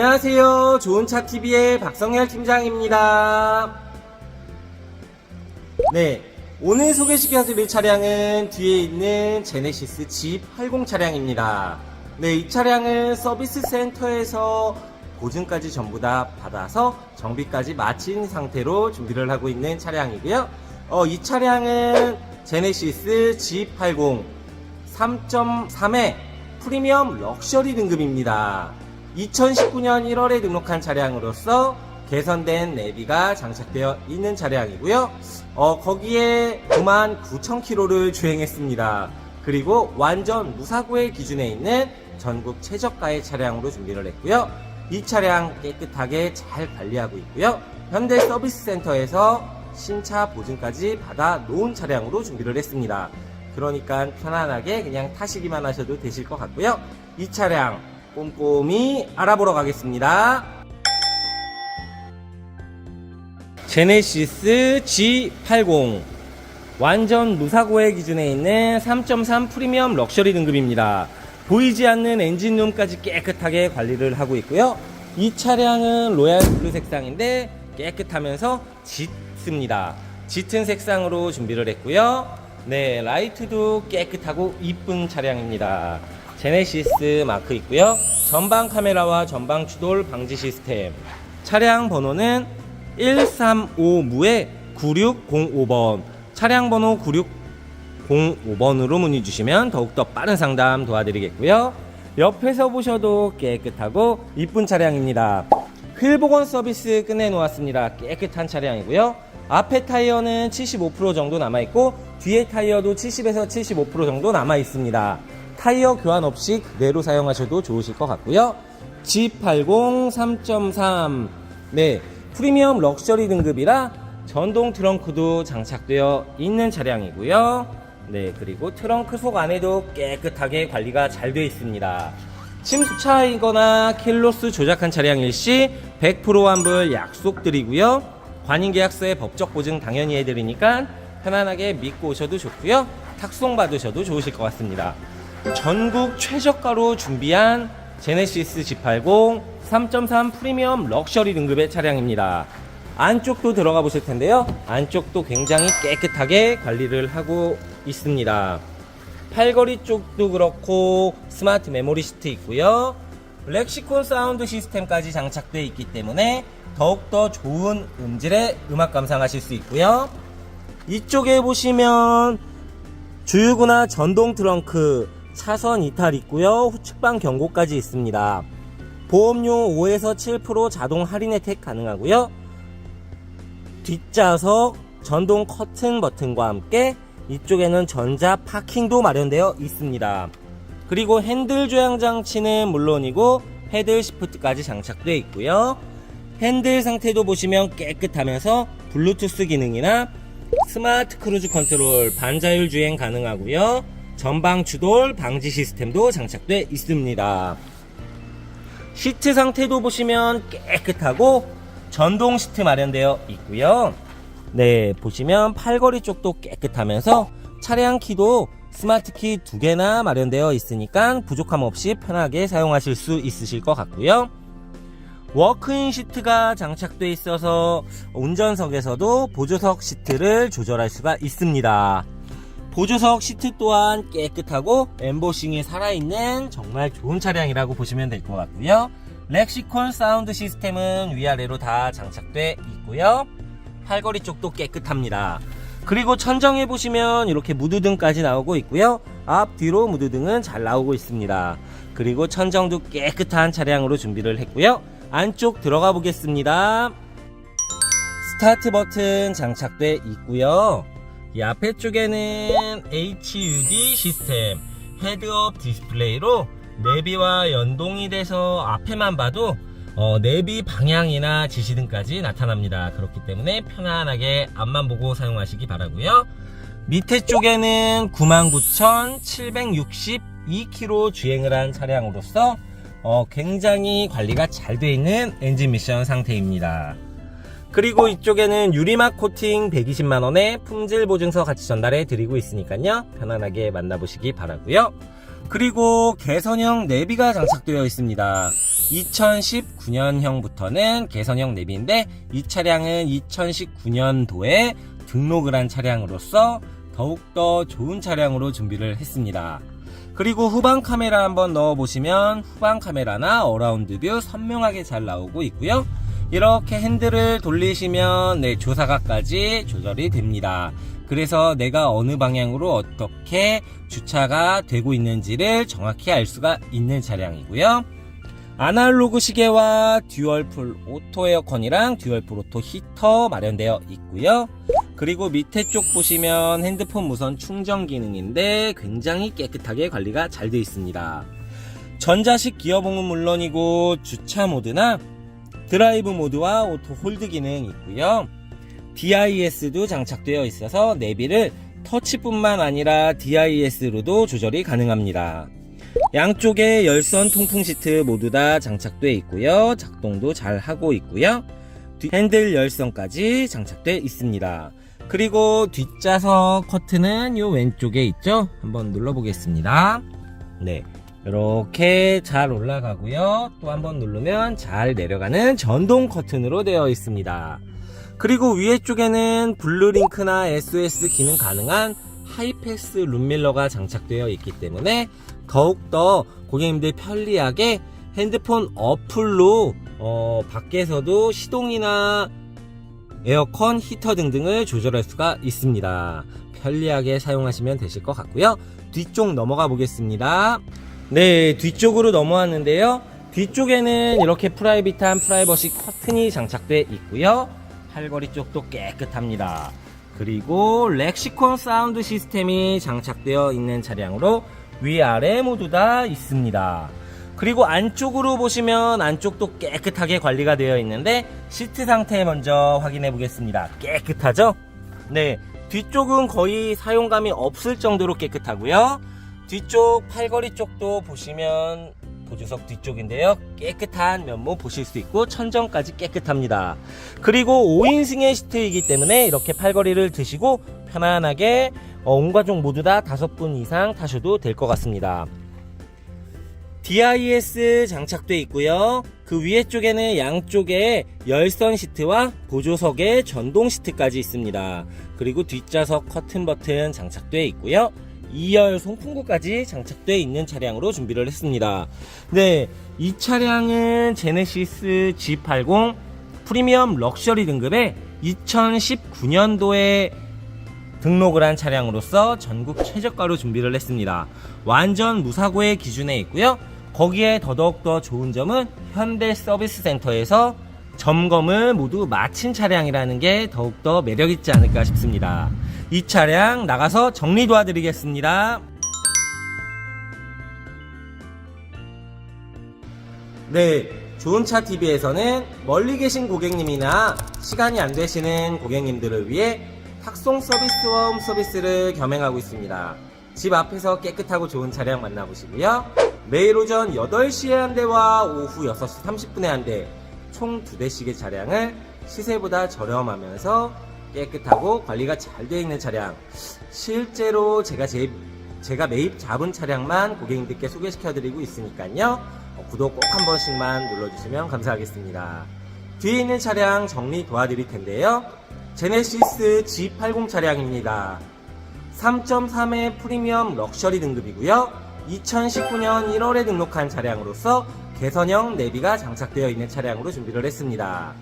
안녕하세요. 좋은차 TV의 박성열 팀장입니다. 네, 오늘 소개시켜드릴 차량은 뒤에 있는 제네시스 G80 차량입니다. 네, 이 차량은 서비스 센터에서 보증까지 전부 다 받아서 정비까지 마친 상태로 준비를 하고 있는 차량이고요. 어, 이 차량은 제네시스 G80 3.3의 프리미엄 럭셔리 등급입니다. 2019년 1월에 등록한 차량으로서 개선된 내비가 장착되어 있는 차량이고요. 어, 거기에 99,000km를 주행했습니다. 그리고 완전 무사고의 기준에 있는 전국 최저가의 차량으로 준비를 했고요. 이 차량 깨끗하게 잘 관리하고 있고요. 현대 서비스 센터에서 신차 보증까지 받아 놓은 차량으로 준비를 했습니다. 그러니까 편안하게 그냥 타시기만 하셔도 되실 것 같고요. 이 차량 꼼꼼히 알아보러 가겠습니다. 제네시스 G80 완전 무사고의 기준에 있는 3.3 프리미엄 럭셔리 등급입니다. 보이지 않는 엔진룸까지 깨끗하게 관리를 하고 있고요. 이 차량은 로얄 블루 색상인데 깨끗하면서 짙습니다. 짙은 색상으로 준비를 했고요. 네, 라이트도 깨끗하고 이쁜 차량입니다. 제네시스 마크 있고요. 전방 카메라와 전방 추돌 방지 시스템. 차량 번호는 135무의 9605번. 차량 번호 9605번으로 문의 주시면 더욱더 빠른 상담 도와드리겠고요. 옆에서 보셔도 깨끗하고 이쁜 차량입니다. 휠 복원 서비스 끝내 놓았습니다. 깨끗한 차량이고요. 앞에 타이어는 75% 정도 남아 있고 뒤에 타이어도 70에서 75% 정도 남아 있습니다. 타이어 교환 없이 그대로 사용하셔도 좋으실 것 같고요. G80 3.3 네 프리미엄 럭셔리 등급이라 전동 트렁크도 장착되어 있는 차량이고요. 네 그리고 트렁크 속 안에도 깨끗하게 관리가 잘 되어 있습니다. 침수차이거나 킬로수 조작한 차량일 시 100% 환불 약속드리고요. 관인계약서에 법적 보증 당연히 해드리니까 편안하게 믿고 오셔도 좋고요. 탁송 받으셔도 좋으실 것 같습니다. 전국 최저가로 준비한 제네시스 G80 3.3 프리미엄 럭셔리 등급의 차량입니다. 안쪽도 들어가 보실 텐데요. 안쪽도 굉장히 깨끗하게 관리를 하고 있습니다. 팔걸이 쪽도 그렇고 스마트 메모리 시트 있고요. 렉시콘 사운드 시스템까지 장착되어 있기 때문에 더욱더 좋은 음질의 음악 감상하실 수 있고요. 이쪽에 보시면 주유구나 전동 트렁크 차선 이탈 있고요. 후측방 경고까지 있습니다. 보험료 5에서 7% 자동 할인 혜택 가능하고요. 뒷좌석 전동 커튼 버튼과 함께 이쪽에는 전자 파킹도 마련되어 있습니다. 그리고 핸들 조향 장치는 물론이고 패들 시프트까지 장착되어 있고요. 핸들 상태도 보시면 깨끗하면서 블루투스 기능이나 스마트 크루즈 컨트롤 반자율 주행 가능하고요. 전방 추돌 방지 시스템도 장착되어 있습니다. 시트 상태도 보시면 깨끗하고 전동 시트 마련되어 있고요. 네, 보시면 팔걸이 쪽도 깨끗하면서 차량 키도 스마트 키 두 개나 마련되어 있으니까 부족함 없이 편하게 사용하실 수 있으실 것 같고요. 워크인 시트가 장착되어 있어서 운전석에서도 보조석 시트를 조절할 수가 있습니다. 보조석 시트 또한 깨끗하고 엠보싱이 살아있는 정말 좋은 차량이라고 보시면 될 것 같고요. 렉시콘 사운드 시스템은 위아래로 다 장착돼 있고요. 팔걸이 쪽도 깨끗합니다. 그리고 천정에 보시면 이렇게 무드등까지 나오고 있고요. 앞, 뒤로 무드등은 잘 나오고 있습니다. 그리고 천정도 깨끗한 차량으로 준비를 했고요. 안쪽 들어가 보겠습니다. 스타트 버튼 장착돼 있고요. 이 앞에 쪽에는 HUD 시스템 헤드업 디스플레이로 내비와 연동이 돼서 앞에만 봐도 어, 내비 방향이나 지시등까지 나타납니다. 그렇기 때문에 편안하게 앞만 보고 사용하시기 바라고요. 밑에 쪽에는 99,762km 주행을 한 차량으로서 어, 굉장히 관리가 잘 되어 있는 엔진 미션 상태입니다. 그리고 이쪽에는 유리막 코팅 120만원에 품질 보증서 같이 전달해 드리고 있으니까요. 편안하게 만나보시기 바라고요 그리고 개선형 내비가 장착되어 있습니다. 2019년형부터는 개선형 내비인데 이 차량은 2019년도에 등록을 한 차량으로서 더욱더 좋은 차량으로 준비를 했습니다. 그리고 후방 카메라 한번 넣어 보시면 후방 카메라나 어라운드 뷰 선명하게 잘 나오고 있고요. 이렇게 핸들을 돌리시면 네, 조사각까지 조절이 됩니다. 그래서 내가 어느 방향으로 어떻게 주차가 되고 있는지를 정확히 알 수가 있는 차량이고요. 아날로그 시계와 듀얼풀 오토 에어컨이랑 듀얼풀 오토 히터 마련되어 있고요. 그리고 밑에 쪽 보시면 핸드폰 무선 충전 기능인데 굉장히 깨끗하게 관리가 잘 되어 있습니다. 전자식 기어봉은 물론이고 주차 모드나 드라이브 모드와 오토 홀드 기능이 있고요. DIS도 장착되어 있어서 내비를 터치뿐만 아니라 DIS로도 조절이 가능합니다. 양쪽에 열선 통풍 시트 모두 다 장착되어 있고요. 작동도 잘 하고 있고요. 뒤- 핸들 열선까지 장착되어 있습니다. 그리고 뒷좌석 커튼은 요 왼쪽에 있죠? 한번 눌러보겠습니다. 네. 이렇게 잘 올라가고요. 또 한 번 누르면 잘 내려가는 전동 커튼으로 되어 있습니다. 그리고 위에 쪽에는 블루링크나 SOS 기능 가능한 하이패스 룸밀러가 장착되어 있기 때문에 더욱더 고객님들 편리하게 핸드폰 어플로 어, 밖에서도 시동이나 에어컨, 히터 등등을 조절할 수가 있습니다. 편리하게 사용하시면 되실 것 같고요. 뒤쪽 넘어가 보겠습니다. 네, 뒤쪽으로 넘어왔는데요. 뒤쪽에는 이렇게 프라이빗한 프라이버시 커튼이 장착되어 있고요. 팔걸이 쪽도 깨끗합니다. 그리고 렉시콘 사운드 시스템이 장착되어 있는 차량으로 위아래 모두 다 있습니다. 그리고 안쪽으로 보시면 안쪽도 깨끗하게 관리가 되어 있는데 시트 상태 먼저 확인해 보겠습니다. 깨끗하죠? 네. 뒤쪽은 거의 사용감이 없을 정도로 깨끗하고요. 뒤쪽 팔걸이 쪽도 보시면 보조석 뒤쪽인데요. 깨끗한 면모 보실 수 있고 천정까지 깨끗합니다. 그리고 5인승의 시트이기 때문에 이렇게 팔걸이를 드시고 편안하게 어, 온 가족 모두 다 다섯 분 이상 타셔도 될 것 같습니다. DIS 장착돼 있고요. 그 위에 쪽에는 양쪽에 열선 시트와 보조석에 전동 시트까지 있습니다. 그리고 뒷좌석 커튼 버튼 장착돼 있고요. 2열 송풍구까지 장착되어 있는 차량으로 준비를 했습니다. 네, 이 차량은 제네시스 G80 프리미엄 럭셔리 등급의 2019년도에 등록을 한 차량으로서 전국 최저가로 준비를 했습니다. 완전 무사고의 기준에 있고요. 거기에 더더욱더 좋은 점은 현대 서비스 센터에서 점검을 모두 마친 차량이라는 게 더욱더 매력있지 않을까 싶습니다. 이 차량 나가서 정리 도와드리겠습니다. 네, 좋은차 TV에서는 멀리 계신 고객님이나 시간이 안 되시는 고객님들을 위해 탁송 서비스와 홈 서비스를 겸행하고 있습니다. 집 앞에서 깨끗하고 좋은 차량 만나보시고요. 매일 오전 8시에 한 대와 오후 6시 30분에 한 대, 총 2대씩의 차량을 시세보다 저렴하면서 깨끗하고 관리가 잘 되어 있는 차량. 실제로 제가 제, 제가 매입 잡은 차량만 고객님들께 소개시켜 드리고 있으니까요. 어, 구독 꼭 한 번씩만 눌러주시면 감사하겠습니다. 뒤에 있는 차량 정리 도와드릴 텐데요. 제네시스 G80 차량입니다. 3.3의 프리미엄 럭셔리 등급이고요. 2019년 1월에 등록한 차량으로서 개선형 내비가 장착되어 있는 차량으로 준비를 했습니다.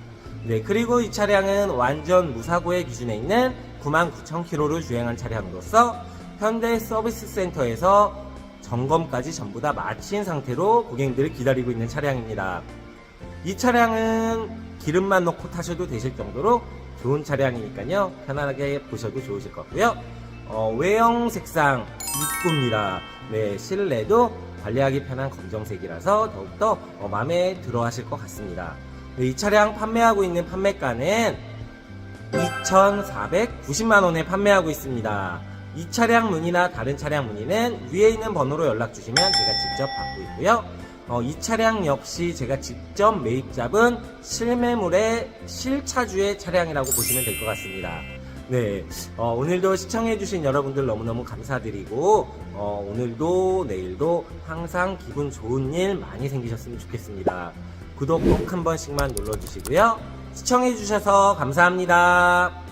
네, 그리고 이 차량은 완전 무사고의 기준에 있는 99,000km를 주행한 차량으로서 현대 서비스 센터에서 점검까지 전부 다 마친 상태로 고객님들을 기다리고 있는 차량입니다. 이 차량은 기름만 넣고 타셔도 되실 정도로 좋은 차량이니까요. 편안하게 보셔도 좋으실 것 같고요. 어, 외형 색상 이쁩니다. 네, 실내도 관리하기 편한 검정색이라서 더욱더 어, 마음에 들어 하실 것 같습니다. 네, 이 차량 판매하고 있는 판매가는 2,490만원에 판매하고 있습니다. 이 차량 문의나 다른 차량 문의는 위에 있는 번호로 연락 주시면 제가 직접 받고 있고요. 어, 이 차량 역시 제가 직접 매입 잡은 실매물의 실차주의 차량이라고 보시면 될 것 같습니다. 네, 어, 오늘도 시청해주신 여러분들 너무너무 감사드리고, 어, 오늘도 내일도 항상 기분 좋은 일 많이 생기셨으면 좋겠습니다. 구독 꼭 한 번씩만 눌러주시고요. 시청해주셔서 감사합니다.